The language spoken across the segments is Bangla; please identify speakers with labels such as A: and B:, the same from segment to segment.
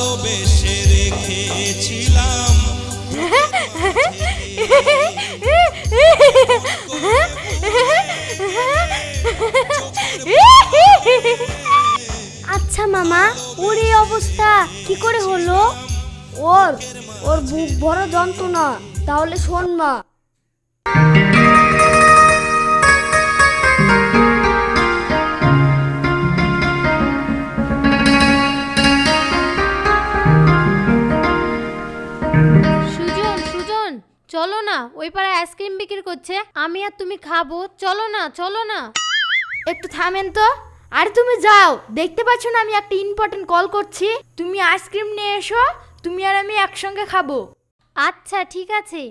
A: ভালোবেসে রেখেছিলাম।
B: আচ্ছা মামা, ওর এই অবস্থা কি করে হলো?
C: ওর ওর বুক ভরা যন্ত্রণা, তাহলে শোন মা।
D: চলো না, ওই পাড়ায় আইসক্রিম বিক্রি করছে, আমি আর তুমি খাব, চলো না চলো না।
C: একটু থামেন তো। আর তুমি যাও, দেখতে পাচ্ছ না আমি একটা ইম্পর্টেন্ট কল করছি। তুমি আইসক্রিম নিয়ে এসো, তুমি আর আমি একসঙ্গে খাব।
D: আচ্ছা ঠিক আছে।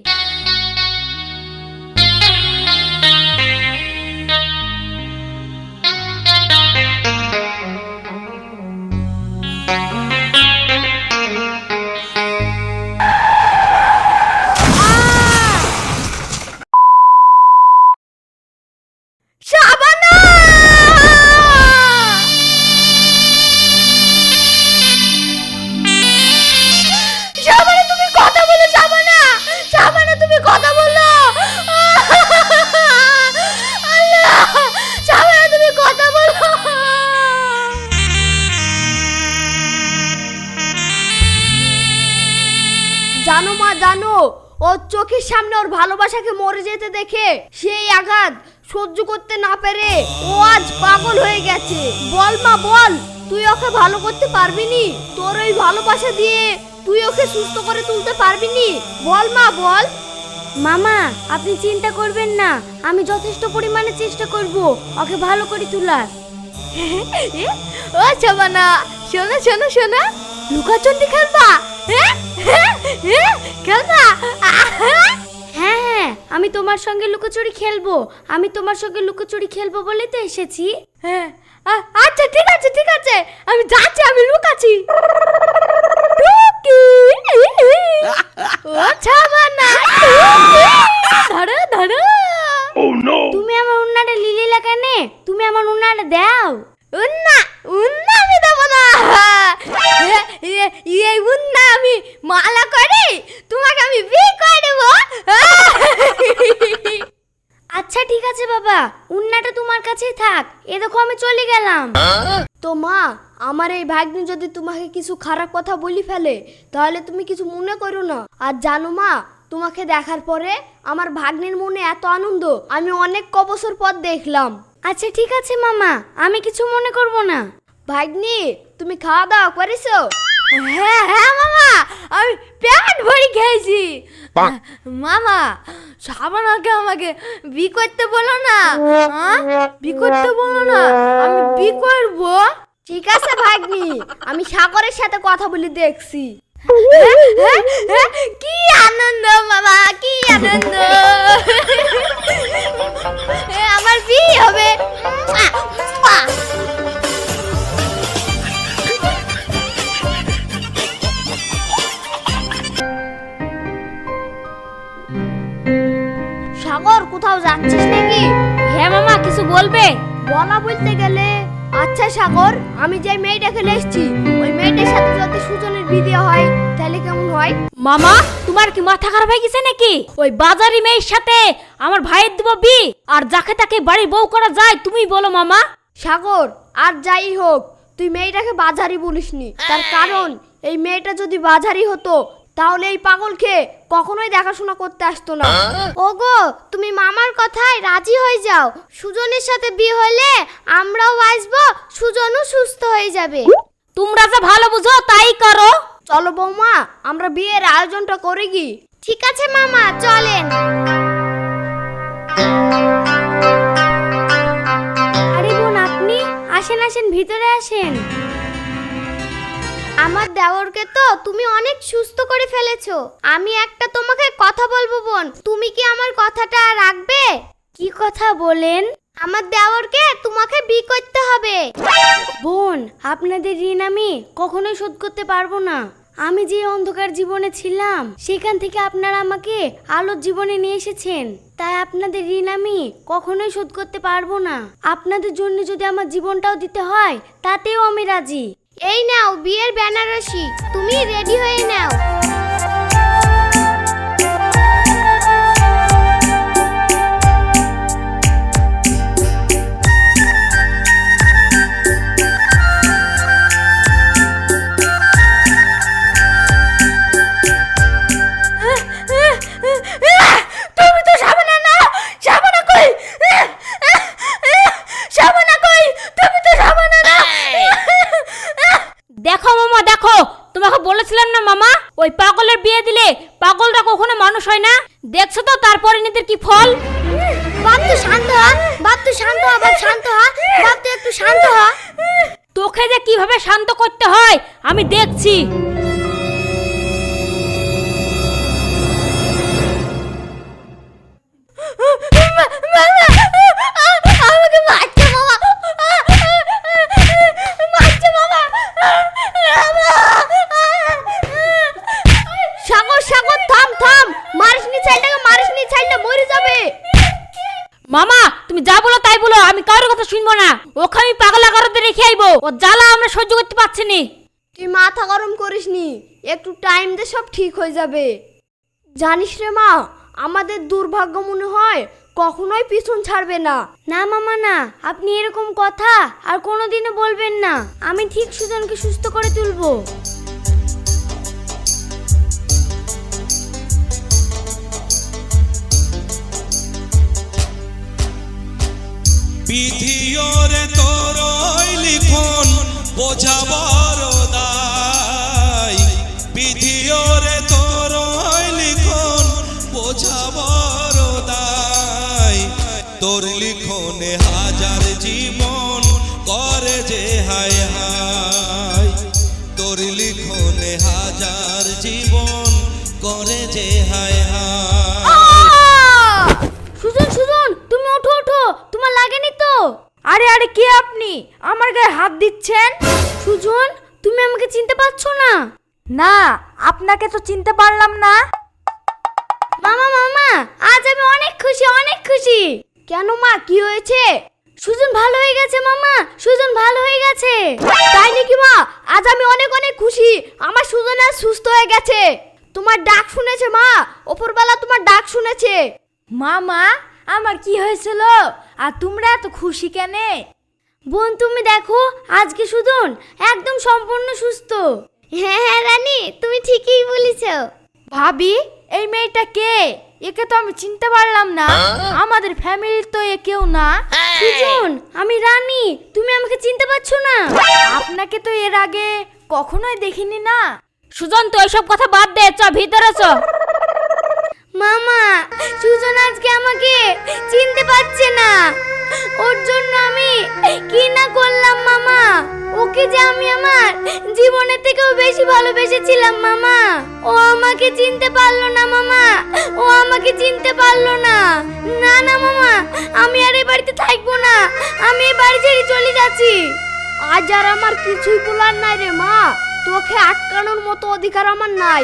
C: ভালোবাসাকে মরে যেতে দেখে সেই আঘাত সহ্য করতে না পেরে ও আজ পাগল হয়ে গেছে। বল মা বল তুই ওকে ভালো করতে পারবি নি? তোর ওই ভালোবাসা দিয়ে তুই ওকে সুস্থ করে তুলতে পারবি নি? বল মা বল।
B: মামা আপনি চিন্তা করবেন না আমি যথেষ্ট পরিমাণে চেষ্টা করব ওকে ভালো করে তোলার।
C: ও শোনা শোনো শোনো শোনো। লুকাচন্ডি খেলবা? হ্যাঁ হ্যাঁ, হ্যাঁ, খেলবা?
B: হ্যাঁ আমি তোমার সঙ্গে লুকোচুরি খেলব। আমি তোমার সঙ্গে লুকোচুরি খেলব বলে তো এসেছি।
C: হ্যাঁ আচ্ছা ঠিক আছে ঠিক আছে। আমি যাচ্ছি, আমি লুকাচ্ছি টুকি ও ছাবানা টুকি ধরো ধরো
B: তুমি আমার উন্নারে লিলিলা কেনে তুমি আমার উন্নারে দাও
C: উন্না উন্না আমি দেবো না এ- এ- এই উন্না আমি মালা করি তোমাকে আমি বিয়ে করে দেবো
B: আচ্ছা ঠিক আছে বাবা উন্নাটা তোমার কাছেই থাক। এ দেখো আমি চলে গেলাম।
C: তো মা আমার এই ভাগ্নি যদি তোমাকে কিছু খারাপ কথা বলি ফেলে তাহলে তুমি কিছু মনে করো না। আর জানো মা তোমাকে দেখার পরে আমার ভাগ্নির মনে এত আনন্দ আমি অনেক ক বছর পর দেখলাম।
B: আচ্ছা ঠিক আছে মামা আমি কিছু মনে করব না।
C: ভাগ্নি তুমি খাওয়া দাওয়া করেছ? হ্যাঁ হ্যাঁ মামা আমি পেট ভরি খেয়েছি। মামা সাবানাকে আমাকে বি করতে বলো না হ্যাঁ? বি করতে বলো না আমি বি করব। ঠিক আছে ভাগ্নি আমি সাগরের সাথে কথা বলে দেখছি। হ্যাঁ, হ্যাঁ, কি আনন্দ মামা কি আনন্দ। আমার বিয়ে হবে। সাগর কোথাও যাচ্ছিস নাকি?
B: হ্যাঁ মামা কিছু বলবে?
C: বলা বলতে গেলে আচ্ছা সাগর আমি যে মেয়েটাকে এসেছি ওই মেয়েটার সাথে যদি সুজনের বিয়ে হয় তাহলে কেমন হয়?
B: মামা তোমার কি মাথা খারাপ হয়ে গেছে নাকি? ওই বাজারি মেয়ের সাথে আমার ভাইয়ের দিব বি আর যাকে তাকে বাড়ি বউ করা যায় তুমি বলো মামা।
C: সাগর আর যাই হোক তুই মেয়েটাকে বাজারি বলিসনি। তার কারণ এই মেয়েটা যদি বাজারি হতো তাহলে এই পাগল পাগলকে কখনোই দেখাশোনা করতে আসতো না। ওগো তুমি মামার কথায় রাজি হয়ে যাও। সুজনের সাথে বিয়ে হলে আমরাও আসব সুজনও সুস্থ হয়ে যাবে।
B: তোমরা যা ভালো বুঝো তাই করো।
C: চলো বৌমা আমরা বিয়ের আয়োজনটা করে কি ঠিক আছে মামা চলেন।
B: আরে বোন আপনি আসেন আসেন ভিতরে আসেন।
C: আমার দেওরকে তো তুমি অনেক সুস্থ করে ফেলেছো। আমি একটা তোমাকে কথা বলব বোন তুমি কি আমার কথাটা রাখবে?
B: কি কথা বলেন?
C: আমার দেওরকে তোমাকে বি করতে হবে।
B: বোন আপনাদের ঋণ আমি কখনোই শোধ করতে পারব না। আমি যে অন্ধকার জীবনে ছিলাম সেখান থেকে আপনারা আমাকে আলোর জীবনে নিয়ে এসেছেন। তাই আপনাদের ঋণ আমি কখনোই শোধ করতে পারব না। আপনাদের জন্য যদি আমার জীবনটাও দিতে হয় তাতেও আমি রাজি। এই নাও বিয়ের বেনারসি। তুমি রেডি হয়ে নাও।
E: মামা? ওই পাগলের বিয়ে দিলে পাগলটা কখনো মানুষ হয় না? দেখছ তো তারপরে নিতে কি ফল?
B: বাপ তুই শান্ত হ, বাপ তুই শান্ত হ, বাপ শান্ত হ, বাপ তুই একটু শান্ত হ।
E: তোকে যে কীভাবে শান্ত করতে হয়, আমি দেখছি। ওকে আমি পাগলা কারোতে রেখে আইবো। ও জ্বালা আমরা সহ্য করতে পারছি নি।
B: তুই মাথা গরম করিস নি। একটু টাইম দে সব ঠিক হয়ে যাবে। জানিস রে মা আমাদের দুর্ভাগ্য মনে হয় কখনোই পিছন ছাড়বে না। না মামা না। আপনি এরকম কথা আর কোনোদিনও বলবেন না। আমি ঠিক সুজনকে সুস্থ করে তুলবো।
A: পিথিওরে তোর লিখন বোঝাবার দায়। পিথিওরে তোর লিখন বোঝাবার দায়। তোর লিখনে হাজার জীবন করে যে হায় হায়। তোর লিখনে হাজার জীবন করে যে হায় হায়।
B: সুজন সুজন, তুমি ওঠো ওঠো। তোমার লাগেনি তো
C: আরে কে আপনি? আমার গায়ে হাত দিচ্ছেন?
B: সুজন, তুমি আমাকে চিনতে পারছ না?
C: না, আপনাকে তো চিনতে পারলাম না।
B: মামা মামা, আজ আমি অনেক খুশি অনেক খুশি। কেন মা, কি হয়েছে? সুজন ভালো হয়ে গেছে, মামা, সুজন ভালো হয়ে গেছে। তাই নাকি মা, আজ আমি অনেক অনেক খুশি, আমার সুজন আজ সুস্থ হয়ে গেছে। তোমার ডাক শুনেছে মা, ওপরবেলা তোমার ডাক শুনেছে।
C: মামা, আমার কি হয়েছিল? আর তোমরা এত খুশি কেনে?
B: বোন তুমি দেখো আজকে সুজন একদম সম্পূর্ণ সুস্থ। হ্যাঁ হ্যাঁ রানী তুমি ঠিকই বলেছ।
C: ভাবি এই মেয়েটা কে? একে তো আমি চিনতে পারলাম না। আমাদের ফ্যামিলির তো এ কেউ না।
B: সুজন আমি রানী তুমি আমাকে চিনতে পারছ না।
C: আপনাকে তো এর আগে কখনোই দেখিনি না।
E: সুজন তো ওইসব কথা বাদ দে চ ভিতরে চ।
B: মামা সুজন আজকে আমাকে চিনতে যে আমি আমার জীবনের থেকেও বেশি ভালোবেসেছিলাম, মামা। ও আমাকে চিনতে পারল না, মামা। ও আমাকে চিনতে পারল না। না না, মামা, আমি আর এই বাড়িতে থাকব না। আমি এই বাড়ি ছেড়ে চলে যাচ্ছি। আজ আর আমার কিছুই বলার নাই রে, মা। তোকে আটকানোর মতো অধিকার আমার নাই।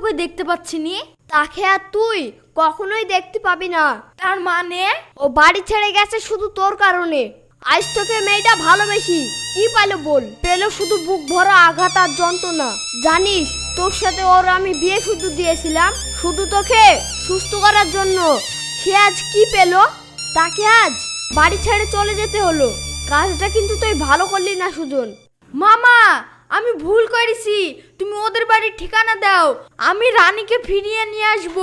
C: তাকে দেখতে পাচ্ছি নি।
B: তাকে আর তুই কখনোই দেখতে পাবি না।
C: তার মানে
B: ও বাড়ি ছেড়ে গেছে শুধু তোর কারণে। আজ তোকে মেয়েটা ভালোবেসি। কি পাইলো বল? পেল শুধু বুক ভরা আঘাত আর যন্ত্রণা। জানিস, তোর সাথে ওর আমি বিয়ে শুধু দিয়েছিলাম। শুধু তোকে সুস্থ করার জন্য। সে আজ কি পেল? তাকে আজ বাড়ি ছেড়ে চলে যেতে হলো। কাজটা কিন্তু তুই ভালো করলি না, সুজন।
C: মামা আমি ভুল করেছি। তুমি ওদের বাড়ির ঠিকানা দাও। আমি রানীকে ফিরিয়ে নিয়ে আসব।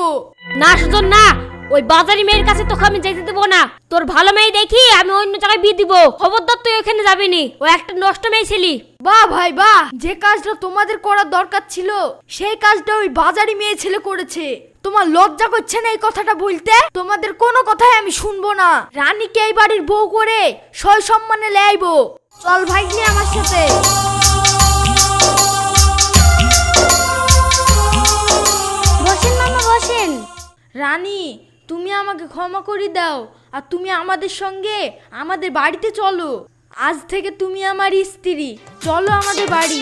E: না সুজন না। ওই বাজারি মেয়ের কাছে তোকে আমি যেতে দেবো না। তোর ভালো মেয়ে দেখি আমি অন্য জায়গায় বিয়ে দিব। খবরদার তুই ওখানে যাবি নি ও একটা নষ্ট মেয়ে ছিলি।
C: বাহ ভাই বাহ। যে কাজটা তোমাদের করার দরকার ছিল সেই কাজটা ওই বাজারি মেয়ে ছেলে করেছে। তোমার লজ্জা করছে না এই কথাটা বলতে? তোমাদের কোনো কথাই আমি শুনব না। রানীকে এই বাড়ির বউ করে সয় সম্মানে লেয়াইবো। চল ভাইগনি আমার সাথে। রানী, তুমি আমাকে ক্ষমা করে দাও আর তুমি আমাদের সঙ্গে আমাদের বাড়িতে চলো। আজ থেকে তুমি আমার স্ত্রী। চলো আমাদের বাড়ি।